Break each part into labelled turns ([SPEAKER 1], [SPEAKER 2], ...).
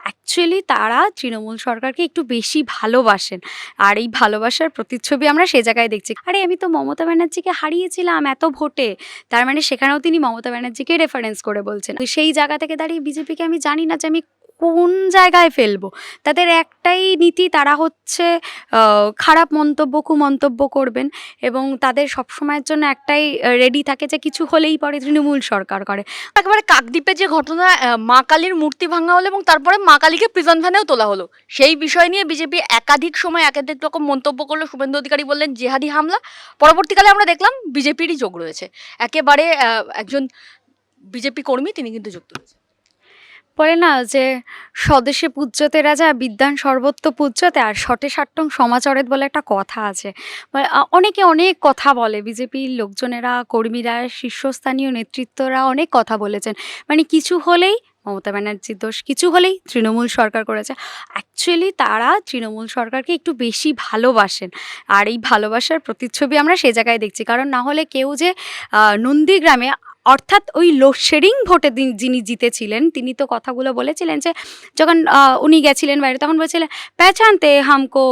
[SPEAKER 1] Actually তারা তৃণমূল সরকারকে একটু বেশি ভালোবাসেন। আর এই ভালোবাসার প্রতিচ্ছবি আমরা সে জায়গায় দেখছি। আরে, আমি তো মমতা ব্যানার্জিকে হারিয়েছিলাম এত ভোটে। তার মানে সেখানেও তিনি মমতা ব্যানার্জিকে রেফারেন্স করে বলছেন। সেই জায়গা থেকে দাঁড়িয়ে বিজেপিকে আমি জানি না যে আমি কোন জায়গায় ফেলব? তাদের একটাই নীতি, তারা হচ্ছে খারাপ মন্তব্য, কুমন্তব্য করবেন এবং তাদের সবসময়ের জন্য একটাই রেডি থাকে যে কিছু হলেই পরে তৃণমূল সরকার করে।
[SPEAKER 2] একেবারে কাকদ্বীপে যে ঘটনা মা কালীর মূর্তি ভাঙা হলো এবং তারপরে মা কালীকে প্রিজন ভ্যানেও তোলা হলো, সেই বিষয় নিয়ে বিজেপি একাধিক সময় একাধিক রকম মন্তব্য করল। শুভেন্দু অধিকারী বললেন, জেহাদি হামলা? পরবর্তীকালে আমরা দেখলাম বিজেপিরই যোগ রয়েছে। একেবারে একজন বিজেপি কর্মী, তিনি কিন্তু যুক্ত রয়েছে
[SPEAKER 1] বলে না যে স্বদেশে পূজ্যতে রাজা বিদ্যান সর্বত্র পূজ্যতে আর শটে সাট্টং সমাচরেত বলে একটা কথা আছে। মানে, অনেকে অনেক কথা বলে বিজেপির লোকজনেরা কর্মীরা শীর্ষস্থানীয় নেতৃত্বরা অনেক কথা বলেছেন। মানে কিছু হলেই মমতা ব্যানার্জির দোষ কিছু হলেই তৃণমূল সরকার করেছে। অ্যাকচুয়ালি তারা তৃণমূল সরকারকে একটু বেশি ভালোবাসেন। আর এই ভালোবাসার প্রতিচ্ছবি আমরা সে জায়গায় দেখছি। কারণ না হলে কেউ যে নন্দীগ্রামে অর্থাৎ ওই লোডশেডিং ভোটে যিনি জিতেছিলেন, তিনি তো কথাগুলো বলেছিলেন যে, যখন উনি গেছিলেন বাইরে, তখন বলেছিলেন, পেছানতে হামকো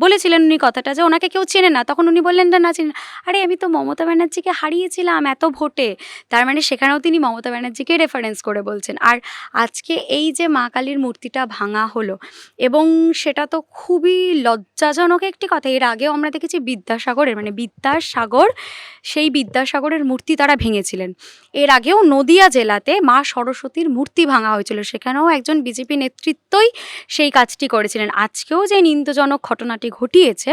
[SPEAKER 1] বলেছিলেন উনি কথাটা যে ওনাকে কেউ চেনে না। তখন উনি বললেন যে না, চেনে না। আরে, আমি তো মমতা ব্যানার্জিকে হারিয়েছিলাম এত ভোটে। তার মানে সেখানেও তিনি মমতা ব্যানার্জিকে রেফারেন্স করে বলছেন। আর আজকে এই যে মা কালীর মূর্তিটা ভাঙা হলো এবং সেটা তো খুবই লজ্জাজনক একটি কথা, এর আগেও আমরা দেখেছি বিদ্যাসাগরের মানে বিদ্যাসাগর, সেই বিদ্যাসাগরের মূর্তি তারা ভেঙেছিলেন। এর আগেও নদিয়া জেলাতে মা সরস্বতীর মূর্তি ভাঙা হয়েছিল, সেখানেও একজন বিজেপি নেতৃত্বই সেই কাজটি করেছিলেন। আজকেও যে নিন্দজনক ঘটনাটি ঘটিয়েছে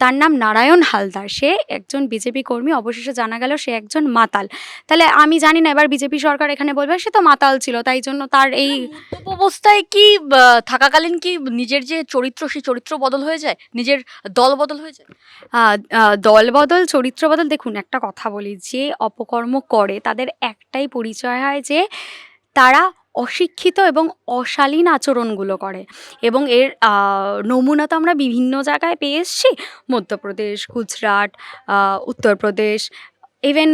[SPEAKER 1] তার নাম নারায়ণ হালদার। সে একজন বিজেপি কর্মী অবশেষে জানা গেল সে একজন মাতাল। তাহলে আমি জানি না এবার বিজেপি সরকার এখানে বলবে সে তো মাতাল ছিল তাই জন্য তার এই
[SPEAKER 2] অবস্থায় কি থাকাকালীন কি নিজের যে চরিত্র সেই চরিত্র বদল হয়ে যায়? নিজের দল বদল হয়ে যায়?
[SPEAKER 1] আহ, দলবদল চরিত্র বদল দেখুন একটা কথা বলি যে অপকর্ম করে তাদের একটাই পরিচয় হয় যে তারা অশিক্ষিত এবং অশালীন আচরণগুলো করে। এবং এর নমুনা তো আমরা বিভিন্ন জায়গায় পেয়ে এসছি। মধ্যপ্রদেশ, গুজরাট উত্তরপ্রদেশ ইভেন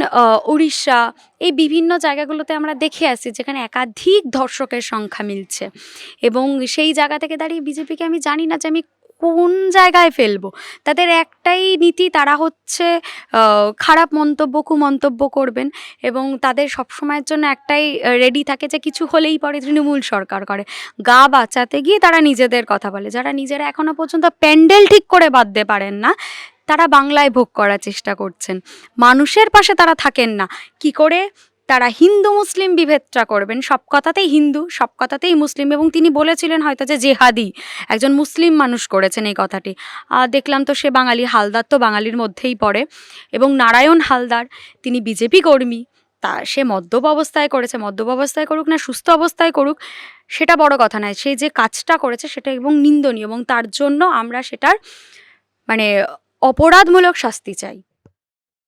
[SPEAKER 1] উড়িষ্যা, এই বিভিন্ন জায়গাগুলোতে আমরা দেখে আসছি যেখানে একাধিক ধর্ষকের সংখ্যা মিলছে। এবং সেই জায়গা থেকে দাঁড়িয়ে বিজেপিকে আমি জানি না যে আমি কোন জায়গায় ফেলব? তাদের একটাই নীতি, তারা হচ্ছে খারাপ মন্তব্য, কুমন্তব্য করবেন এবং তাদের সবসময়ের জন্য একটাই রেডি থাকে যে কিছু হলেই পরে তৃণমূল সরকার করে। গা বাঁচাতে গিয়ে তারা নিজেদের কথা বলে। যারা নিজেরা এখনও পর্যন্ত প্যান্ডেল ঠিক করে বাঁধতে পারেন না, তারা বাংলায় ভোগ করার চেষ্টা করছেন। মানুষের পাশে তারা থাকেন না। কি করে? তারা হিন্দু মুসলিম বিভেদটা করবেন। সব কথাতেই হিন্দু, সব কথাতেই মুসলিম এবং তিনি বলেছিলেন হয়তো যে জেহাদি, একজন মুসলিম মানুষ করেছেন এই কথাটি। দেখলাম তো সে বাঙালি হালদার তো বাঙালির মধ্যেই পড়ে এবং নারায়ণ হালদার, তিনি বিজেপি কর্মী, তা সে মদ্যপ অবস্থায় করেছে। মদ্যপ অবস্থায় করুক না সুস্থ অবস্থায় করুক, সেটা বড় কথা নয়। সে যে কাজটা করেছে সেটা এবং নিন্দনীয় এবং তার জন্য আমরা সেটার মানে অপরাধমূলক শাস্তি চাই।